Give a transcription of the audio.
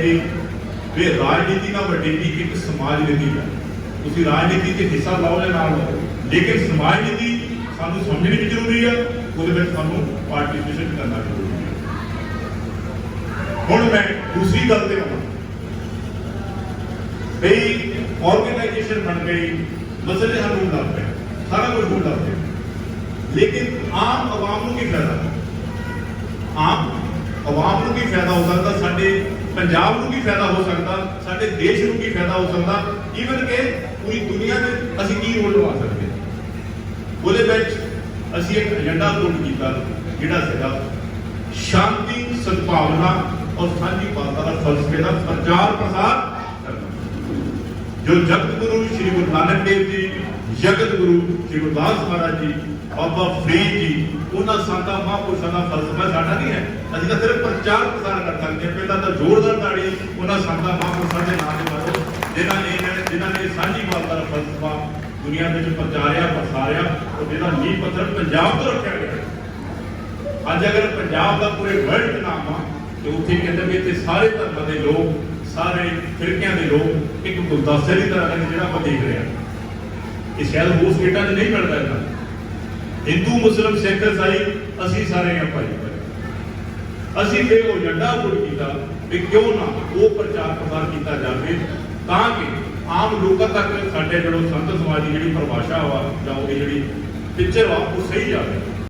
ਵੀ ਰਾਜਨੀਤੀ ਨਾਲ ਵੱਡੀ ਕੀ ਇੱਕ ਸਮਾਜ ਨੀਤੀ ਹੈ। ਤੁਸੀਂ ਰਾਜਨੀਤੀ 'ਚ ਹਿੱਸਾ ਲਓ ਜਾਂ ਨਾ ਲਓ, ਲੇਕਿਨ ਸਮਾਜ ਨੀਤੀ ਸਾਨੂੰ ਸਮਝਣੀ ਵੀ ਜ਼ਰੂਰੀ ਹੈ, ਉਹਦੇ ਵਿੱਚ ਸਾਨੂੰ ਪਾਰਟਿਸਿਪੇਸ਼ਨ ਕਰਨਾ ਜ਼ਰੂਰੀ ਹੈ। ਹੁਣ ਮੈਂ ਦੂਸਰੀ ਗੱਲ ਤੇ ਆਵਾਂ। ਬਈ ਆਰਗੇਨਾਈਜੇਸ਼ਨ ਬਣ ਗਈ, ਮਸਲੇ ਹੱਲ ਹੋਣ ਲੱਗ ਪਏ, ਸਾਰਾ ਕੁਝ ਹੋਣ ਲੱਗ ਪਿਆ। ਲੇਕਿਨ ਆਮ ਆਵਾਮ ਨੂੰ ਕੀ ਫਾਇਦਾ ਆਵਾਮ ਨੂੰ ਕੀ ਫਾਇਦਾ ਹੋ ਸਕਦਾ? ਸਾਡੇ ਪੰਜਾਬ ਨੂੰ ਕੀ ਫਾਇਦਾ ਹੋ ਸਕਦਾ? ਸਾਡੇ ਦੇਸ਼ ਨੂੰ ਕੀ ਫਾਇਦਾ ਹੋ ਸਕਦਾ? ਈਵਨ ਕਿ ਪੂਰੀ ਦੁਨੀਆ ਦੇ ਅਸੀਂ ਕੀ ਰੋਲ ਨਿਭਾ ਸਕਦੇ? ਉਹਦੇ ਵਿੱਚ ਅਸੀਂ ਇੱਕ ਏਜੰਡਾ ਪੁੱਟ ਕੀਤਾ, ਜਿਹੜਾ ਸੀਗਾ ਸ਼ਾਂਤੀ, ਸਦਭਾਵਨਾ ਔਰ ਸਾਂਝੀ ਬਾਤਾਂ ਦਾ ਫਲਸਫੇ ਦਾ ਪ੍ਰਚਾਰ ਪ੍ਰਸਾਰ ਜੋ ਜਗਤ ਗੁਰੂ ਸ੍ਰੀ ਗੁਰੂ ਨਾਨਕ ਦੇਵ ਜੀ, ਜਗਤ ਗੁਰੂ ਸ੍ਰੀ ਗੁਰਦਾਸ ਮਹਾਰਾਜ ਜੀ, ਬਾਬਾ ਫਰੀਦ ਜੀ, ਉਹਨਾਂ ਸੰਤਾਂ ਮਹਾਂਪੁਰਸ਼ਾਂ ਦਾ ਫਲਸਫਾ ਸਾਡਾ ਨਹੀਂ ਹੈ। ਅਸੀਂ ਤਾਂ ਸਿਰਫ ਪ੍ਰਚਾਰ ਪ੍ਰਸਾਰ ਕਰ ਸਕਦੇ ਹਾਂ। ਪਹਿਲਾਂ ਤਾਂ ਜ਼ੋਰਦਾਰ ਤਾੜੀ ਉਹਨਾਂ ਸੰਤਾਂ ਮਹਾਂਪੁਰਸ਼ਾਂ ਦੇ ਨਾਮ ਤੇ ਮਾਰੋ ਜਿਨ੍ਹਾਂ ਨੇ ਜਿਨ੍ਹਾਂ ਨੇ ਸਾਂਝੀ ਬਾਤਾਂ ਦਾ ਫਲਸਫਾ ਦੁਨੀਆ ਵਿੱਚ ਪ੍ਰਚਾਰਿਆ, ਪ੍ਰਸਾਰਿਆ ਔਰ ਜਿਹਦਾ ਨੀਂਹ ਪੱਥਰ ਪੰਜਾਬ ਤੋਂ ਰੱਖਿਆ ਗਿਆ ਅੱਜ ਅਗਰ ਪੰਜਾਬ ਦਾ ਪੂਰੇ ਵਰਲਡ ਨਾਮ ਆ, ਤੇ ਉੱਥੇ ਕਹਿੰਦੇ ਵੀ ਇੱਥੇ ਸਾਰੇ ਧਰਮਾਂ ਦੇ ਲੋਕ ਸਾਰੇ ਫਿਰਕਿਆਂ ਦੇ ਲੋਕ ਇੱਕ ਗੁਲਦਸਤੇ ਦੀ ਤਰ੍ਹਾਂ ਨੇ ਜਿਹੜਾ ਆਪਾਂ ਦੇਖ ਰਹੇ ਹਾਂ। ਇਹ ਸ਼ਾਇਦ ਹੋਰ ਸਟੇਟਾਂ 'ਚ ਨਹੀਂ ਮਿਲਦਾ ਇਹਨਾਂ। ਹਿੰਦੂ, ਮੁਸਲਮ, ਸਿੱਖ, ਇਸਾਈ, ਅਸੀਂ ਸਾਰੇ ਆ ਭਾਈ ਅਸੀਂ ਫਿਰ ਉਹ ਏਜੰਡਾ ਪੁੱਟ ਕੀਤਾ ਵੀ ਕਿਉਂ ਨਾ ਉਹ ਪ੍ਰਚਾਰ ਪ੍ਰਸਾਰ ਕੀਤਾ ਜਾਵੇ ਤਾਂ ਕਿ ਆਮ ਲੋਕਾਂ ਤੱਕ ਸਾਡੇ ਜਿਹੜੋ ਸੰਤ ਸਮਾਜ ਦੀ ਜਿਹੜੀ ਪਰਿਭਾਸ਼ਾ ਵਾ ਜਾਂ ਉਹਦੀ ਜਿਹੜੀ ਪਿਕਚਰ ਵਾ ਉਹ ਸਹੀ ਜਾਵੇ।